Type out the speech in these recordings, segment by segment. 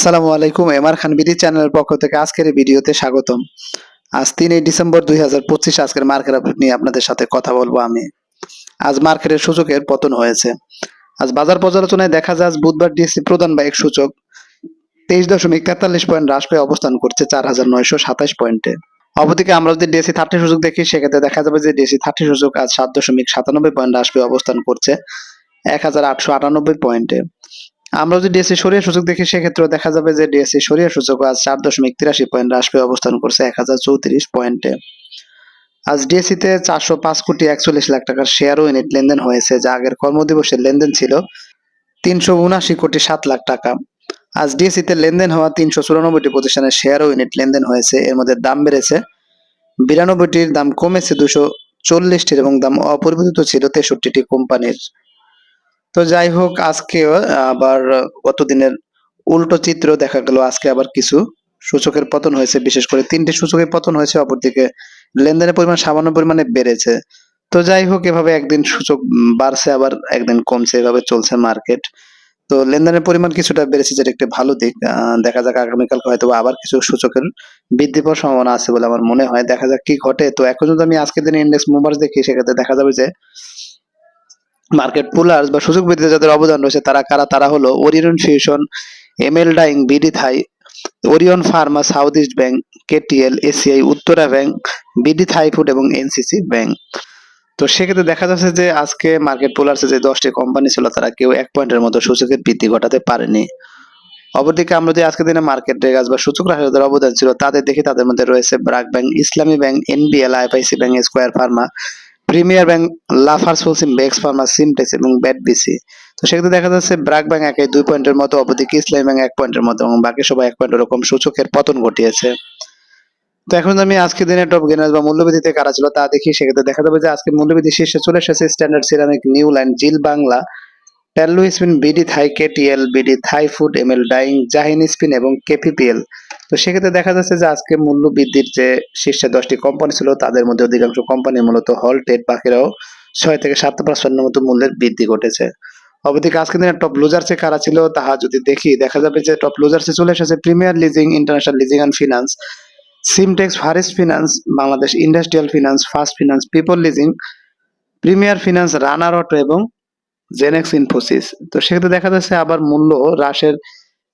আসসালামু আলাইকুম, এমআর খান বিডি চ্যানেলের পক্ষ থেকে আজকের ভিডিওতে স্বাগতম। আজ তিনই ডিসেম্বর দুই হাজার পঁচিশ, আজকের মার্কেট আপডেট নিয়ে আপনাদের সাথে কথা বলব আমি। আজ মার্কেটের সূচকের পতন হয়েছে। আজ বাজার পর্যালোচনায় দেখা যায় বুধবার ডিএসসি প্রধান বা এক সূচক তেইশ দশমিক তেতাল্লিশ পয়েন্ট হ্রাস পেয়ে অবস্থান করছে চার হাজার নয়শো সাতাশ পয়েন্টে। অপরদিকে আমরা যদি ডিএসসি থার্টি সূচক দেখি, সেক্ষেত্রে দেখা যাবে যে ডিএসসি থার্টি সূচক আজ সাত দশমিক সাতানব্বই পয়েন্ট হ্রাস পেয়ে অবস্থান করছে এক হাজার আটশো আটানব্বই পয়েন্টে। আমরা যদি ডিএসসি সরিয়া সূচক দেখি সেক্ষেত্রে দেখা যাবে যে ডিএসসি সরিয়া সূচক আজ চার দশমিক তিরাশি পয়েন্ট হ্রাস পেয়ে অবস্থান করছে এক হাজার চৌত্রিশ পয়েন্টে আজ ডিএসসি তে চারশো পাঁচ কোটি একচল্লিশ লাখ টাকার শেয়ার ইউনিট লেনদেন হয়েছে, যা আগের কর্মদিবসের লেনদেন ছিল তিনশো উনাশি কোটি সাত লাখ টাকা। আজ ডিএসসি তে লেনদেন হওয়া তিনশো চুরানব্বইটি প্রতিষ্ঠানের শেয়ার ইউনিট লেনদেন হয়েছে, এর মধ্যে দাম বেড়েছে বিরানব্বইটির, দাম কমেছে দুশো চল্লিশটির এবং দাম অপরিবর্তিত ছিল তেষট্টিটি কোম্পানির। তো যাই হোক আজকে আবার গতদিনের উল্টো চিত্র দেখা গেল, আজকে আবার কিছু সূচকের পতন হয়েছে, বিশেষ করে তিনটি সূচকের পতন হয়েছে, অপরদিকে লেনদেনের পরিমাণ সামান্য পরিমাণে বেড়েছে। তো যাই হোক, এভাবে একদিন সূচক বাড়ছে, আবার একদিন কমছে, এভাবে চলছে মার্কেট। তো লেনদেনের পরিমাণ কিছুটা বেড়েছে, যেটা একটি ভালো দিক। দেখা যাক আগামীকালকে হয়তো আবার কিছু সূচকের বৃদ্ধি পাওয়ার সম্ভাবনা আছে বলে আমার মনে হয়। দেখা যাক কি ঘটে। তো এখন যদি আমি আজকের দিনে ইন্ডেক্স মুভার্স দেখি, সেক্ষেত্রে দেখা যাবে যে মার্কেট পুলার্স বা সুযোগ বৃদ্ধিতে যাদের অবদান রয়েছে, তারা কারা? তারা হলো Orion Fusion, ML dyeing, BD Thai, Orion Pharma, South East Bank, KTL, ACI, Uttara Bank, BD Thai Food এবং এনসিসি ব্যাংক। তো সেক্ষেত্রে দেখা যাচ্ছে যে আজকে মার্কেট পুলার্সে যে দশটি কোম্পানি ছিল, তারা কেউ এক পয়েন্টের মতো সূচকের বৃদ্ধি ঘটাতে পারেনি। অপরদিকে আমরা যদি আজকের দিনে মার্কেট রেগাজ বা সূচক রাশি যাদের অবদান ছিল, তাদের দেখি তাদের মধ্যে রয়েছে BRAC Bank, Islami Bank, NBL IPIC Bank, Square Pharma Premier Bank Lafarge Holcim বেক্স Pharma Simtex এবং ব্যাট বিসি তো সেক্ষেত্রে দেখা যাচ্ছে ব্রাক ব্যাংক একে দুই পয়েন্টের মতো, অপরদিকে ইসলামী ব্যাংক এক পয়েন্টের মতো এবং বাকি সবাই এক পয়েন্ট ওরকম সূচকের পতন ঘটিয়েছে। তো এখন আমি আজকে দিনে টপ গেনার বা মূল্যবৃদ্ধিতে কারা ছিল তা দেখি, সেক্ষেত্রে দেখা যাবে যে আজকে মূল্যবৃদ্ধি শীর্ষে চলে এসেছে standard ceramic New Line Zeal Bangla Tallu Spin BD Thai KTL BD Thai Food ML dyeing Zahin Spin এবং কেপিপিএল তো সেক্ষেত্রে দেখা যাচ্ছে যে আজকে মূল্য বৃদ্ধির যে শীর্ষে দশটি কোম্পানি ছিল, তাদের মধ্যে অধিকাংশ কোম্পানি মূলত হলটেড বাকিরাও ছয় থেকে সাত পার্সেন্টের মতো মূল্যের বৃদ্ধি ঘটেছে। অবদিকে আজকে দিনে টপ লুজার্সে কারা ছিল, তাহা যদি দেখি, দেখা যাবে যে টপ লুজার্সে চলে এসেছে premier leasing international leasing and finance Simtex forest finance Bangladesh industrial finance first finance people leasing premier finance runner auto এবং জেনেক্স ইনফোসিস তো সেক্ষেত্রে দেখা যাচ্ছে আবার মূল্য হ্রাসের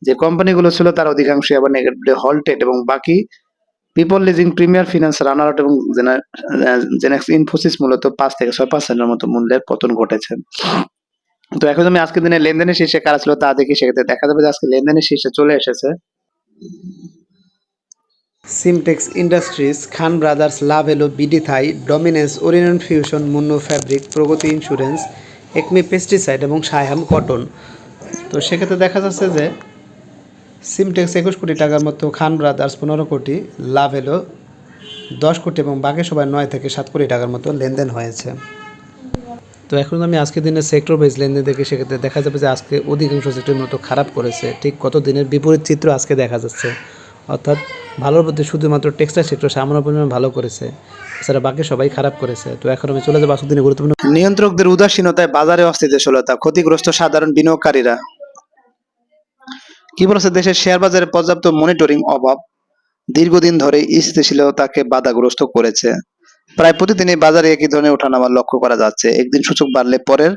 যে কোম্পানিগুলো ছিল, তার অধিকাংশই আবার নেগেটিভলি হল্টেড এবং বাকি people leasing premier finance runner auto এবং জেনেক্স ইনফোসিস মূলত পাঁচ থেকে ছয় পার্সেন্টের মতো মূল্যের পতন ঘটেছে। তো এখন আমি আজকের দিনে লেনদেনের শীর্ষে কারা ছিল তা দেখি, সেক্ষেত্রে দেখা যাবে যে আজকে লেনদেনের শীর্ষে চলে এসেছে সিমটেক্স ইন্ডাস্ট্রিজ খান ব্রাদার্স লাভ এলো BD Thai dominance Orion Fusion Monno Fabric Progoti Insurance ACME Pesticide এবং সায়াম কটন তো সেক্ষেত্রে দেখা যাচ্ছে যে সিমটেক্স একুশ কোটি টাকার মতো খান ব্রাদার্স পনেরো কোটি, লাভ এলো দশ কোটি এবং বাকি সবাই নয় থেকে সাত কোটি টাকার মতো লেনদেন হয়েছে। তো এখন আমি আজকের দিনে সেক্টর ওয়াইজ লেনদেন দেখি সেক্ষেত্রে দেখা যাবে যে আজকে অধিকাংশ সেক্টর মতো খারাপ করেছে। ঠিক কত দিনের বিপরীত চিত্র আজকে দেখা যাচ্ছে। অর্থাৎ ভালোর মধ্যে শুধুমাত্র টেক্সটাইল সেক্টর সামান্য পরিমাণে ভালো করেছে। এছাড়া বাকি সবাই খারাপ করেছে। তো এখন আমি চলে যাব আজকের দিনে গুরুত্বপূর্ণ নিয়ন্ত্রকদের উদাসীনতায় বাজারে অস্থিতিশীলতা, ক্ষতিগ্রস্ত সাধারণ বিনিয়োগকারীরা। কি বলেছে দেশের শেয়ার বাজারে পর্যাপ্ত মনিটরিং অভাব? দীর্ঘদিন ধরে স্থিতিশীলতাকে বাধাগ্রস্ত করেছে। প্রায় প্রতিদিনই বাজারে একই ধরনের ওঠানামা লক্ষ্য করা যাচ্ছে। একদিন সূচক বাড়লে পরের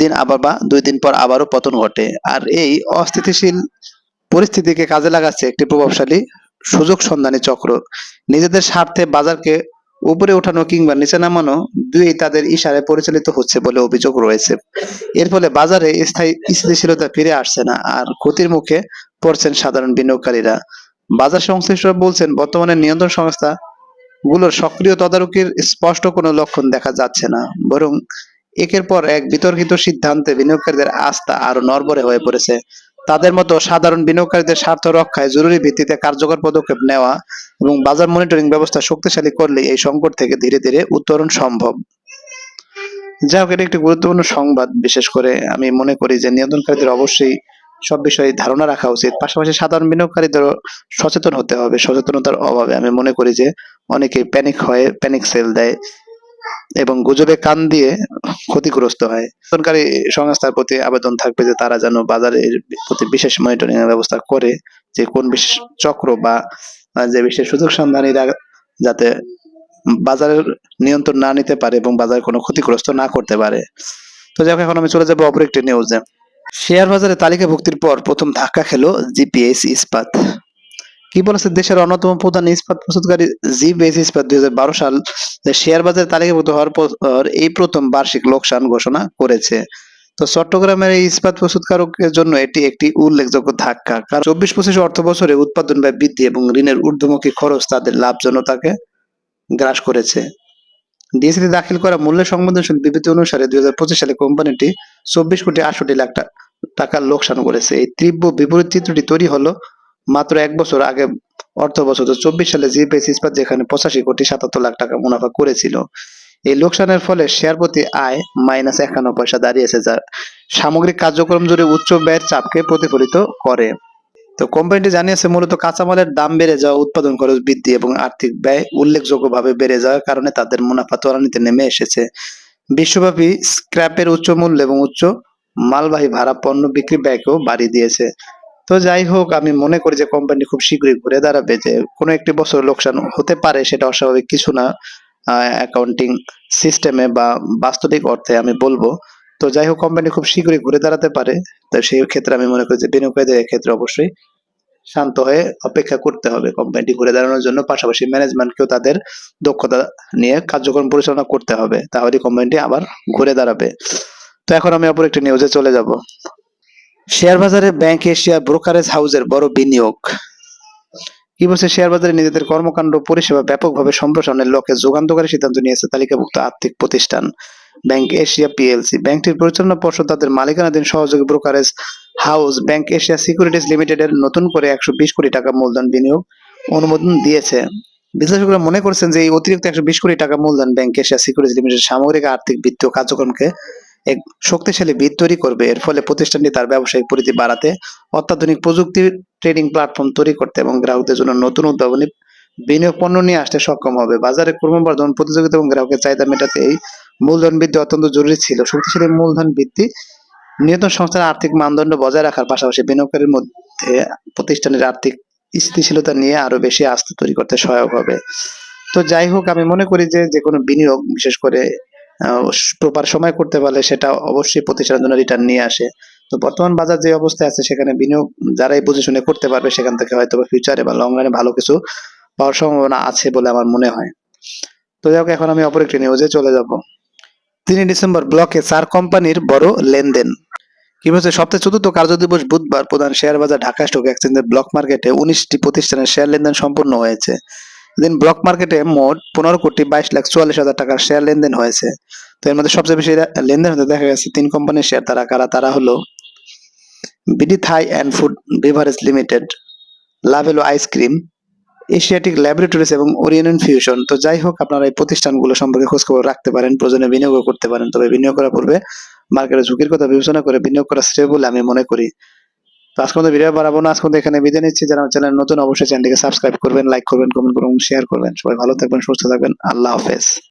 দিন আবার বা দুই দিন পর আবারও পতন ঘটে। আর এই অস্থিতিশীল পরিস্থিতিকে কাজে লাগাচ্ছে একটি প্রভাবশালী সুযোগ সন্ধানী চক্র। নিজেদের স্বার্থে বাজারকে উপরে ওঠানো কিংবা নিচে নামানো দুই তাদের ইশারায় পরিচালিত হচ্ছে বলে অভিযোগ রয়েছে। এর ফলে বাজারে স্থায়ী স্থিতিশীলতা ফিরে আসছে না আর ক্ষতির মুখে পড়ছেন সাধারণ বিনিয়োগকারীরা। বাজার সংশ্লিষ্টরা বলছেন, বর্তমানে নিয়ন্ত্রণ সংস্থা গুলোর সক্রিয় তদারকির স্পষ্ট কোনো লক্ষণ দেখা যাচ্ছে না, বরং একের পর এক বিতর্কিত সিদ্ধান্তে বিনিয়োগকারীদের আস্থা আরও নড়বড়ে হয়ে পড়েছে। তাদের মতো সাধারণ বিনিয়োগকারীদের স্বার্থ রক্ষায় জরুরি ভিত্তিতে কার্যকর পদক্ষেপ নেওয়া এবং বাজার মনিটরিং ব্যবস্থা শক্তিশালী করলে এই সংকট থেকে ধীরে ধীরে উত্তরণ সম্ভব। যাই হোক, এটা একটি গুরুত্বপূর্ণ সংবাদ। বিশেষ করে আমি মনে করি যে নিয়ন্ত্রণকারীদের অবশ্যই সব বিষয়ে ধারণা রাখা উচিত। পাশাপাশি সাধারণ বিনিয়োগকারীদেরও সচেতন হতে হবে, সচেতনতার অভাবে। আমি মনে করি যে অনেকে প্যানিক হয়ে প্যানিক সেল দেয়। এবং গুজবে কান দিয়ে ক্ষতিগ্রস্ত হয়। সরকারি সংস্থার প্রতি আবেদন থাকবে যে তারা যেন বাজারের প্রতি বিশেষ মনিটরিং এর ব্যবস্থা করে যে কোন বিশেষ চক্র বা যে বিশেষ সুযোগ সন্ধানীরা যাতে বাজারের নিয়ন্ত্রণ না নিতে পারে এবং বাজারে কোনো ক্ষতিগ্রস্ত না করতে পারে। তো যাই এখন আমি চলে যাব অপর একটি নিউজে শেয়ার বাজারে তালিকাভুক্তির পর প্রথম ধাক্কা খেলো জিপিএস ইস্পাত। কি বলেছে দেশের অন্যতম প্রধান ইস্পাত প্রস্তুতকারী জিপিএস ইস্পাত দুই সাল শেয়ার বাজারে তালিকাভুক্ত হওয়ার পর এই প্রথম বার্ষিক লোকসান ঘোষণা করেছে। তো চট্টগ্রামের এই ইস্পাত প্রস্তুতকারকের জন্য এটি একটি উল্লেখযোগ্য ধাক্কা। কারণ চব্বিশ পঁচিশ অর্থ বছরে উৎপাদন ব্যয় বৃদ্ধি এবং ঋণের ঊর্ধ্বমুখী খরচ তাদের লাভজনতাকে গ্রাস করেছে। ডিএসসিতে দাখিল করা মূল্য সংবেদনশীল বিবৃতি অনুসারে দুই হাজার পঁচিশ সালে কোম্পানিটি চব্বিশ কোটি আটষট্টি লাখ টা- টাকার লোকসান করেছে। এই তীব্র বিপরীত চিত্রটি তৈরি হলো মাত্র এক বছর আগে অর্থ বছর চব্বিশ সালে জিপিএস ইস্পাত যেখানে পঁচাশি কোটি সাতাত্তর লাখ টাকা মুনাফা করেছিল। এই লোকসানের ফলে শেয়ার প্রতি আয় মাইনাস একান্ন পয়সা দাঁড়িয়েছে যা সামগ্রিক কার্যক্রম জুড়ে উচ্চ ব্যয়ের চাপকে প্রতিফলিত করে। তো কোম্পানিটি জানিয়েছে, মূলত কাঁচামালের দাম বেড়ে যাওয়া, উৎপাদন খরচ বৃদ্ধি এবং আর্থিক ব্যয় উল্লেখযোগ্যভাবে বেড়ে যাওয়ার কারণে তাদের মুনাফা ত্বরান্বিতে নেমে এসেছে। বিশ্বব্যাপী স্ক্র্যাপের উচ্চ মূল্য এবং উচ্চ মালবাহী ভাড়া পণ্য বিক্রি ব্যয়কেও বাড়িয়ে দিয়েছে। তো যাই হোক, আমি মনে করি যে কোম্পানি খুব শীঘ্রই ঘুরে দাঁড়াবে যে কোনো একটি বছর লোকসান হতে পারে সেটা অস্বাভাবিক কিছু না অ্যাকাউন্টিং সিস্টেমে বা বাস্তবিক অর্থে আমি বলব। তো যাই হোক কোম্পানি খুব শীঘ্রই ঘুরে দাঁড়াতে পারে। তো সেই ক্ষেত্রে আমি মনে করি যে বিনিয়োগকারীদের ক্ষেত্রে অবশ্যই শান্ত হয়ে অপেক্ষা করতে হবে কোম্পানিটি ঘুরে দাঁড়ানোর জন্য। পাশাপাশি ম্যানেজমেন্টকেও তাদের দক্ষতা নিয়ে কার্যক্রম পরিচালনা করতে হবে। তাহলে কোম্পানিটি আবার ঘুরে দাঁড়াবে। তো এখন আমি অপর একটি নিউজে চলে যাব। শেয়ার বাজারে ব্যাংক এশিয়া ব্রোকারেজ হাউসের বড় বিনিয়োগ। কি বলছে? শেয়ার বাজারে নিজেদের কর্মকাণ্ড পরিষেবা ব্যাপকভাবে সম্প্রসারণের লক্ষ্যে যোগান্তকারী সিদ্ধান্ত নিয়েছে তালিকাভুক্ত আর্থিক প্রতিষ্ঠান ব্যাংক এশিয়া পিএলসি। ব্যাংকটির পরিচালনা পর্ষদ তাদের মালিকানাধীন সহযোগী brokerage house Bank Asia Securities লিমিটেডের নতুন করে একশো বিশ কোটি টাকা মূলধন বিনিয়োগ অনুমোদন দিয়েছে। বিশ্লেষকরা মনে করছেন যে এই অতিরিক্ত একশো বিশ কোটি টাকা মূলধন ব্যাংক এশিয়া সিকিউরিটিজ লিমিটেড সামগ্রিক আর্থিক বিত্তীয় কার্যক্রমকে এক শক্তিশালী ভিত তৈরি করবে। এর ফলে প্রতিষ্ঠানটি তার ব্যবসায়িক পরিধি বাড়াতে, অত্যাধুনিক প্রযুক্তি ট্রেডিং প্ল্যাটফর্ম তৈরি করতে এবং গ্রাহকদের জন্য নতুন উদ্ভাবনী বিনিয়োগ পণ্য নিয়ে আসতে সক্ষম হবে। বাজারে ক্রমবর্ধমান প্রতিযোগিতা এবং গ্রাহকের চাহিদা মেটাতে এই মূলধন বৃদ্ধি অত্যন্ত জরুরি ছিল। শক্তিশালী মূলধন বৃদ্ধি নিয়ন্ত্রণ সংস্থার আর্থিক মানদণ্ড বজায় রাখার পাশাপাশি বিনিয়োগকারীর মধ্যে প্রতিষ্ঠানের আর্থিক স্থিতিশীলতা নিয়ে আরও বেশি আস্থা তৈরি করতে সহায়ক হবে। তো যাই হোক, আমি মনে করি যে যে কোনো বিনিয়োগ, বিশেষ করে প্রপার সময় করতে পারলে সেটা অবশ্যই প্রতিষ্ঠানের জন্য রিটার্ন নিয়ে আসে। তো বর্তমান বাজার যে অবস্থায় আছে, সেখানে বিনিয়োগ যারাই বুঝে শুনে করতে পারবে, সেখান থেকে হয়তো ফিউচারে বা লং রানে ভালো কিছু পাওয়ার সম্ভাবনা আছে বলে আমার মনে হয়। তো যাই এখন আমি অপর একটি নিউজে চলে যাব। তিনই ডিসেম্বর ব্লকে চার কোম্পানির বড় লেনদেন। কি বলছে? সপ্তাহে চতুর্থ কার্যদিবস বুধবার প্রধান শেয়ার বাজার ঢাকা স্টক এক্সচেঞ্জের ব্লক মার্কেটে উনিশটি প্রতিষ্ঠানের শেয়ার লেনদেন সম্পূর্ণ হয়েছে। এদিন ব্লক মার্কেটে মোট পনেরো কোটি বাইশ লাখ চুয়াল্লিশ হাজার টাকার শেয়ার লেনদেন হয়েছে। তো এর মধ্যে সবচেয়ে বেশি লেনদেন হতে দেখা গেছে তিন কোম্পানির শেয়ার তারা কারা? তারা হলো BD Thai and food beverage limited Lovello ice cream Asiatic laboratories এবং ওরিয়েন্ট ফিউশন তো যাই হোক, আপনারা এই প্রতিষ্ঠানগুলো সম্পর্কে খোঁজখবর রাখতে পারেন, প্রয়োজনে বিনিয়োগ করতে পারেন। তবে বিনিয়োগ করার পূর্বে মার্কেটের ঝুঁকির কথা বিবেচনা করে বিনিয়োগ করা শ্রেয় বলে আমি মনে করি। আজকে আমাদের ভিডিও বাড়াবো না, আজকে এখানে বিদায় নিচ্ছি। যারা আমার চ্যানেল নতুন, অবশ্যই চ্যানেলটিকে সাবস্ক্রাইব করবেন লাইক করবেন কমেন্ট করবেন শেয়ার করবেন। সবাই ভালো থাকবেন, সুস্থ থাকবেন। আল্লাহ হাফেজ।